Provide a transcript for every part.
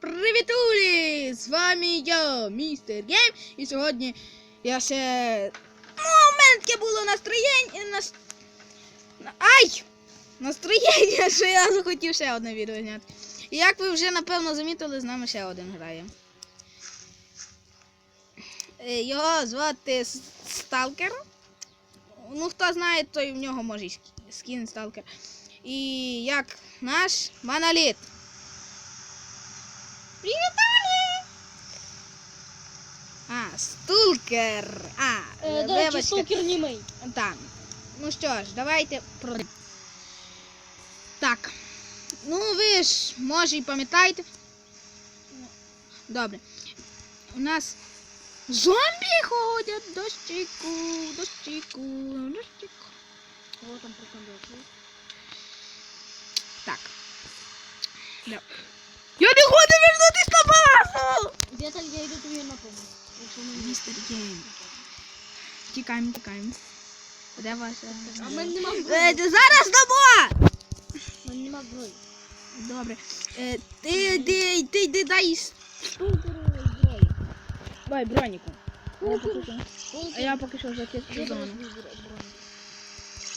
Привітулі! З вами я, містер Гейм. І сьогодні я ще. У мене таке було настроєння. Нас... Ай! Настроєння, що я захотів ще одне відео зняти. І як ви вже напевно замітили, з нами ще один грає. Е, Його звати Сталкер. Ну, хто знає, той в нього може і скі- скін Сталкер. І як наш моноліт. Привітали! А, стулкер. А, Е, До речі, вибачте. сталкер німий. Так. Ну що ж, давайте про. Так. Ну, ви ж, може, і пам'ятаєте. Добре. У нас зомбі ходять дощику, дощику, дощику. О, там прикольно. Так. Да. Я не хочу Віталь, я йду тобі на помощь. Якщо мені Містер Гейм. Тікаємо, тікаємо. Де ваша? А в мене нема Е, зброї. зараз дамо! В мене нема зброї. Добре. Е, ти, ти, ти, ти дай зброї. Давай, броніку. А я поки що, а я поки що закидку зону.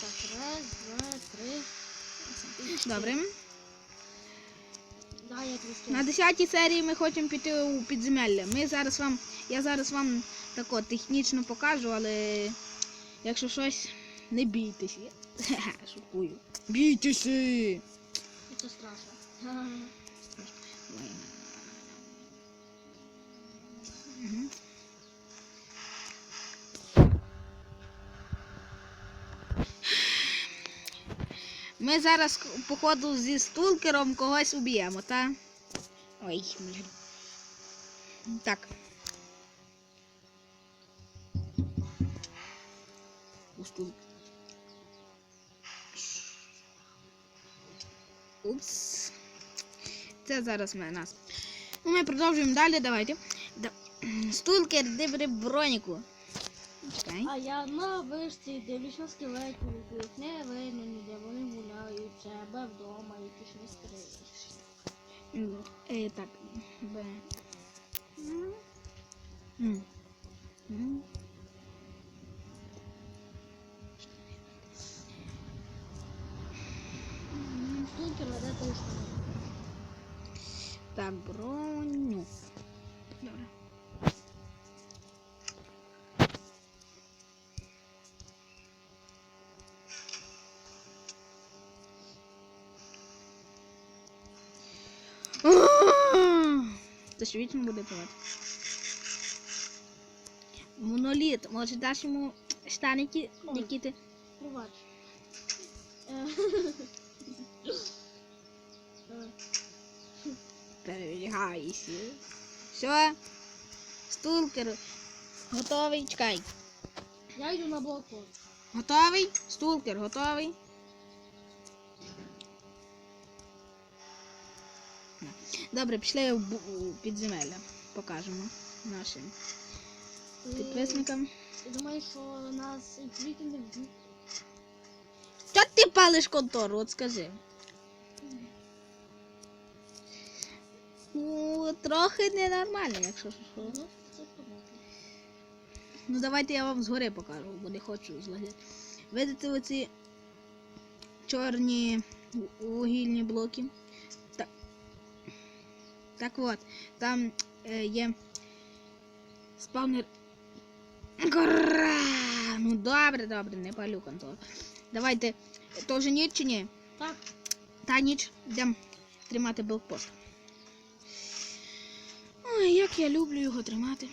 Так, раз, два, три. Добре. Да, я тобі скину. На 10 серії ми хочемо піти у підземелля. Ми зараз вам, я зараз вам тако технічно покажу, але якщо щось, не бійтеся. Хе-хе, Бійтеся! Це страшно. Ми зараз, походу, зі стулкером когось уб'ємо, та? Ой, блін. Так. Стул- Упс. Це зараз ми нас. Ну, ми продовжуємо далі, давайте. Стулкер, де бери броніку. Чекай. А я на вишці дивлюсь на скелетів, яких не видно ніде, вони гуляють, в себе вдома, якісь не скриєш. Ну, Е, так. Б. М. М. М. Сталкер веде точно. Так, броню. Це ж вічно буде пивати. Моноліт, може даш йому штаники, які ти. Пробач. Е, Перевіряйся. Все. Стулкер. Готовий. Чекай. Я йду на балкон. Готовий? Стулкер, готовий? Добре, пішли в підземелля. Покажемо нашим підписникам. Ти думаєш, що нас не вб'ють? Що ти палиш контору? От скажи. Ну, трохи ненормально, якщо що. Ну. Ну давайте я вам згори покажу, бо не хочу злагати. Видите оці чорні вугільні блоки? Так. Так от, там е, є спавнер. Ну добре, добре, не палю контор. Давайте, то вже ніч чи ні? Так, Та ніч, йдемо тримати блокпост. Ой, як я люблю його тримати.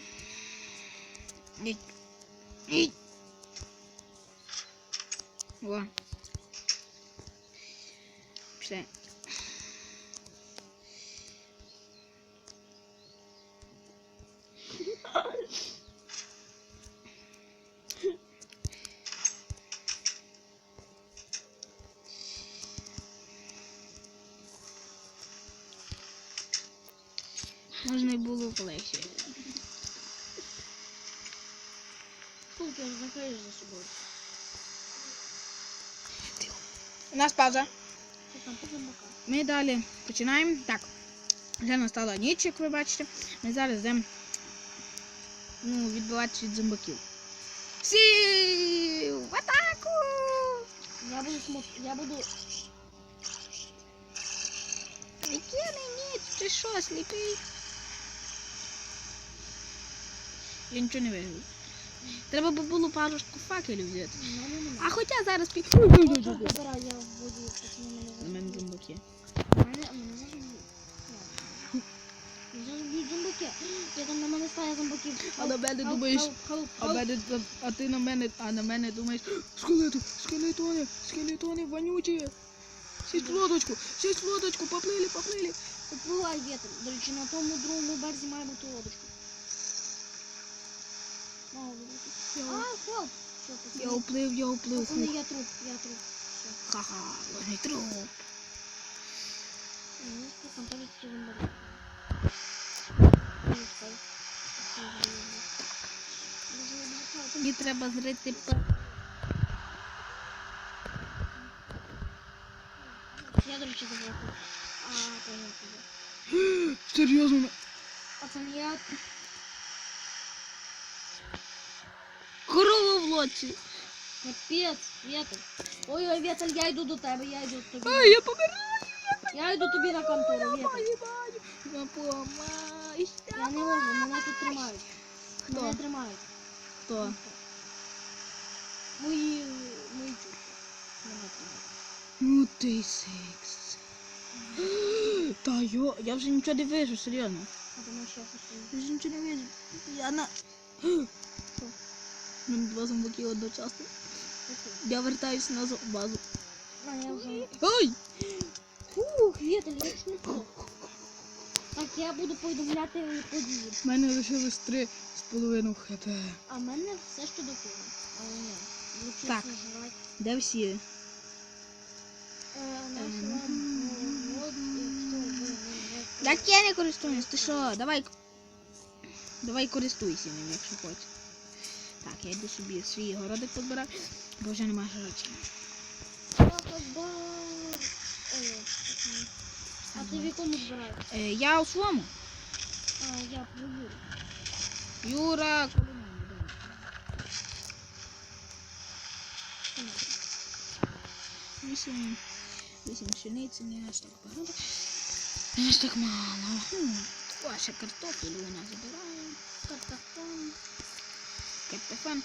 О. Пішли. Можна й було полегше. сталкер закриєш за собою. У нас пауза. Ми далі починаємо. Так. Вже настала ніч, як ви бачите. Ми зараз йдемо ну, відбиватися від зомбаків. Всі в атаку! Я буду смот... Я буду... Яке не ніч, ти що, сліпий? Я нічого не вижу. Треба би було парочку факелів взяти. А хоча зараз під... На мене зомбаки. Зомбаки. Я там на мене стає зомбаків. А на мене думаєш, а, мене, а ти на мене, а на мене думаєш, скелету, скелетони, скелетони вонючі. Сість в лодочку, сість в лодочку, поплили, поплили. Попливай вітер. До речі, на тому другому березі має бути лодочка. А, Я, пацани? я уплив, я уплив. Хух. я труп, я труп. Ха-ха, возьми труп. Ну. Ой. Мені треба зрити. Я, до речі, забула. А, понятно. Серйозно? Пацан, я... Лодці. Капець, Вітер. Ой-ой, Вітер, я йду до тебе, я йду до тобі. А, я помираю. Я йду тобі на контору, Вітер. Поїбаю. Допомагай. Я не можу, мене тут тримають. Хто? Мене тримають. Хто? Мої... Мої чувства. Мене тримають. Ну ти секс. Та йо, я вже нічого не вижу, серйозно. А тому. Я вже нічого не вижу. Я на... Мене два зомбаки одночасно. Я вертаюся на базу. А, я вже... Ой! Фух, Вітер, я ж не то. Так, я буду повідомляти події. У мене лишилось три з половиною хп. А в мене все ще до того. Але ні. Лучше Так. жрати. Де всі? Е, наш лад, от, якщо ви- ви- ви- Так я не користуюсь, ти що? Давай. Давай користуйся ним, якщо хочеш. Так, я йду собі свій городик підбираю, бо вже немає грошей. А ти в якому збираєш? Е, я у своєму. А, я. Юра, коли мені вдома? Вісім. Вісім пшениці, не аж так багато. Не аж так мало. Ваша картоплю вона забирає. Картофан. Картофан.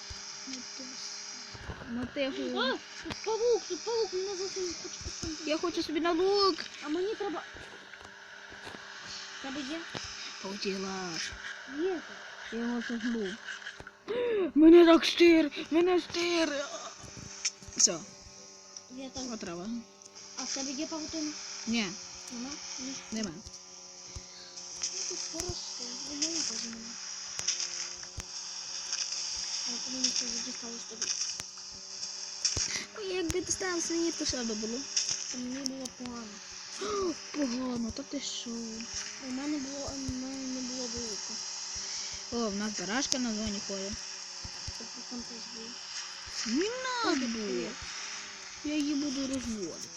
Мотигу. А, тут павук, тут павук, мене зовсім хоче посадити. Я хочу собі на лук. А мені треба... Тебе є? Полетіла. Є. Я його сожгу. Мене так штир, мене штир. Все, Є там. отрава. А в тебе є павутина? Ні, Нема? Нема. Ну, тут хорошо. У мене теж А от мені це вже дісталось тобі. Ой, якби дістав свої, то що би було? То мені було погано. О, Погано, та ти що? У мене було, у мене не було велико. О, в нас барашка на зоні ходить. Тобто там теж було. Не надо. Я її буду розводити.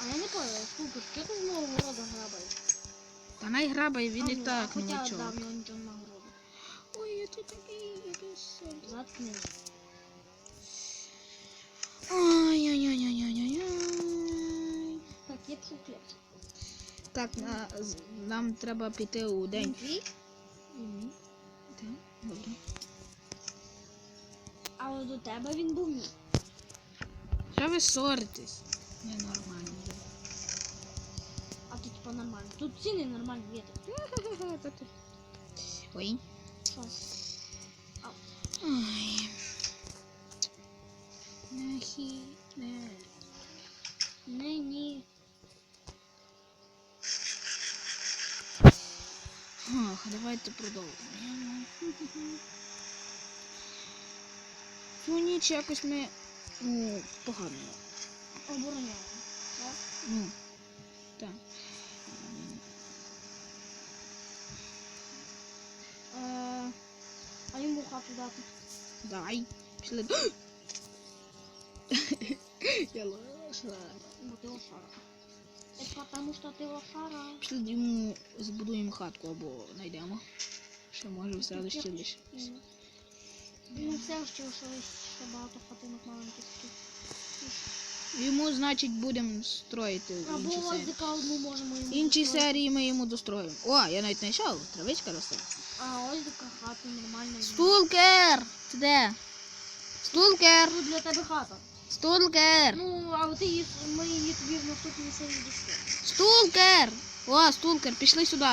А я не поняла, слухай, що ти знову города грабаєш? Та най грабає, він А і ну, так а хоча нічого. дав його нічого такий. Так, на, нам треба піти у день. твій? Мгм. Так, добре. Але до тебе він був мій. Що ви ссоритесь? Ненормально. А тут типа нормально. Тут ціни нормальні вітер. Ой. Що? Ой. Нахі. Не. Не, ні. Ох, давайте продовжимо. Цю ніч якось ми ну, погано. Обороняємо. Так? Ну, Дай. Пішли. Я лошара. Бо ти лошара. Это потому что ты лошара. Пішли збудуємо хатку або знайдемо. Що може селищі лише. М. Ну, все ще ще ще багато хатинок маленьких. Йому, значить, будемо строїти Або інші серії. одну можемо йому Інші достроїти. серії ми йому достроїмо. О, я навіть знайшов, травичка росте. А ось така хата нормальна. Стулкер! Ти де? Стулкер! Тут для тебе хата. Стулкер! Ну, а от її, ми її тобі в наступній серії достроїмо. Стулкер! О, стулкер, пішли сюди.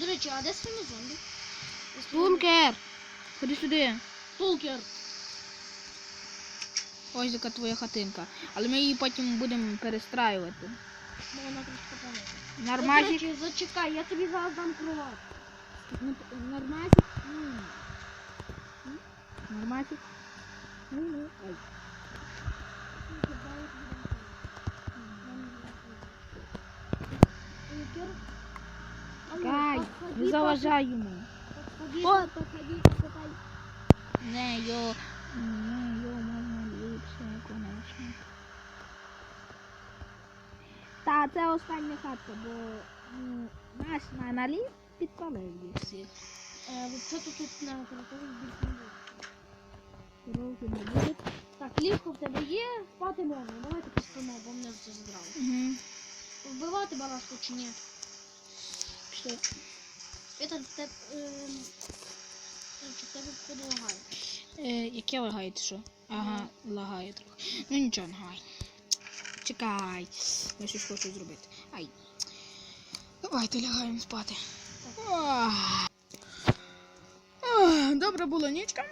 До речі, а де схеми зомбі? Стулкер! Ходи сюди. Стулкер. Ось така твоя хатинка. Але ми її потім будемо перестраювати. Бо вона трошки помогла. До Нормазик. речі, зачекай, я тобі зараз дам кровать. Нормазик. Нормазик. Ай. Кай, не заважай йому. Подходи, покатай. Не, йо. Не, йо, можна ліпше, конечно. Це остання хатка, бо ну, наш на наліт підпалив їх всіх. Е, тут на території більше не буде. Коровки не буде. Так, ліжко в тебе є, спати можна. Давайте поспимо, бо мене вже забрали. Угу. Вбивати балашку чи ні? Пішли. Это в тебе... ем, Чи в тебе входу лагає? Е, яке лагає ти що? Ага, лагає трохи. Ну нічого, не гай. Чекай. Я щось хочу зробити. Ай. Давайте лягаємо спати. Ах, Добре було нічка.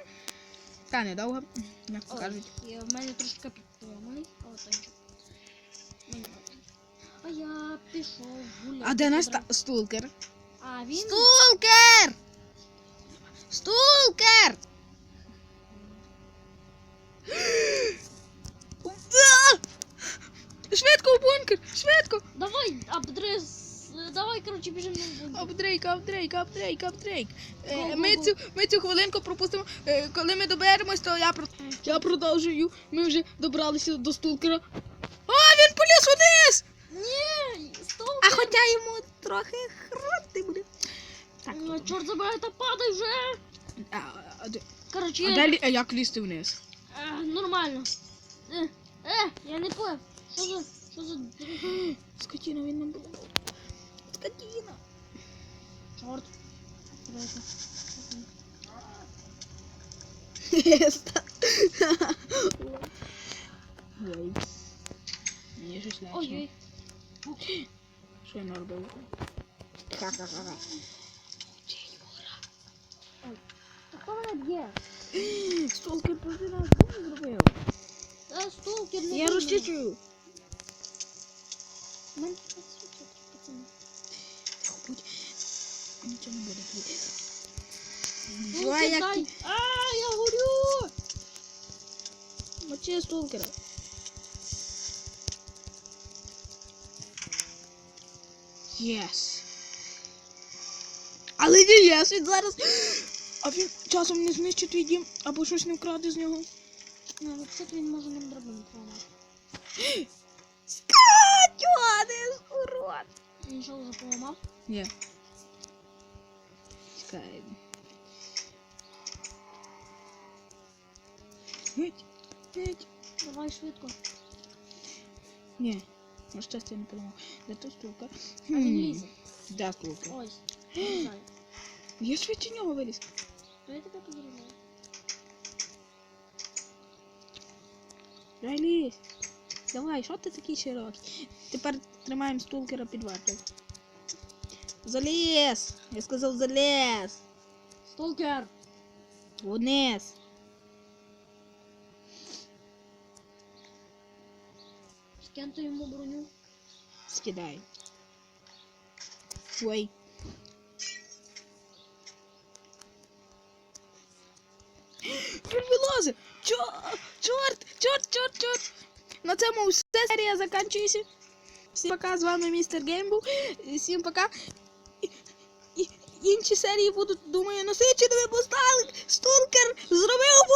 Та недовго, як Ой, кажуть. я- В мене трошки підтриманий. А я пішов гуляти. А де наш та- стулкер? А він... Стулкер! Стулкер! Швидко в бункер! Швидко! Давай, абдрес... Давай, коротше, біжимо на бункер. Апдрейк, апдрейк, апдрейк, апдрейк. Е. Ми цю, ми цю хвилинку пропустимо. Е, Коли ми доберемось, то я, про- я продовжую. Ми вже добралися до стулкера. А, він поліз вниз! Ні, стоп. А хоча йому трохи храти буде. Так, Ну, чорт забирай, та падай вже. а, а, де- Коротше, а, далі, а як лізти вниз? е, нормально. Е, е, я не понял. Що за... Що за... Скотіна він нам буде. Скотіна. Чорт. Давайте. Ой. Мені щось лячно. Ой-ой. Що я наробив? Ха-ха-ха. Та хто мене б'є? Столкер проти нас бум зробив. Та стулкер не Я буде. розчищую. Мене тут свічать, пацани. Тихо, будь. Нічого не буде. Стулкер, Давай, як ти... А, я горю. Мочи стулкера. Єс. Але не єс, він зараз. А він часом не знищить твій дім або щось не вкраде з нього. Ну, взагалі він може нам драбину поламати. Скатьони, урод. Він що вже поламав? Ні. Чекай. Геть, геть. Давай швидко. Ні, на щастя я не поламав. Де то стулка? А він лізе. Де стулка? Ось. Вилізай. Я швидше нього виліз. То я тебе підрізаю. Давай лізь. Давай, що ти такий широкий? Тепер тримаємо стулкера під вартою. Заліз! Я сказав заліз! Сталкер! Вниз! Скиньте йому броню. Скидай. Ой. Він вилазить! Чо- Чорт! Чорт, чорт, чорт! На цьому все серія закінчується. Всім пока, з вами містер Геймбу. Всім пока. І- і- Інші серії будуть, думаю, насиченими, бо Сталк- Сталкер зробив!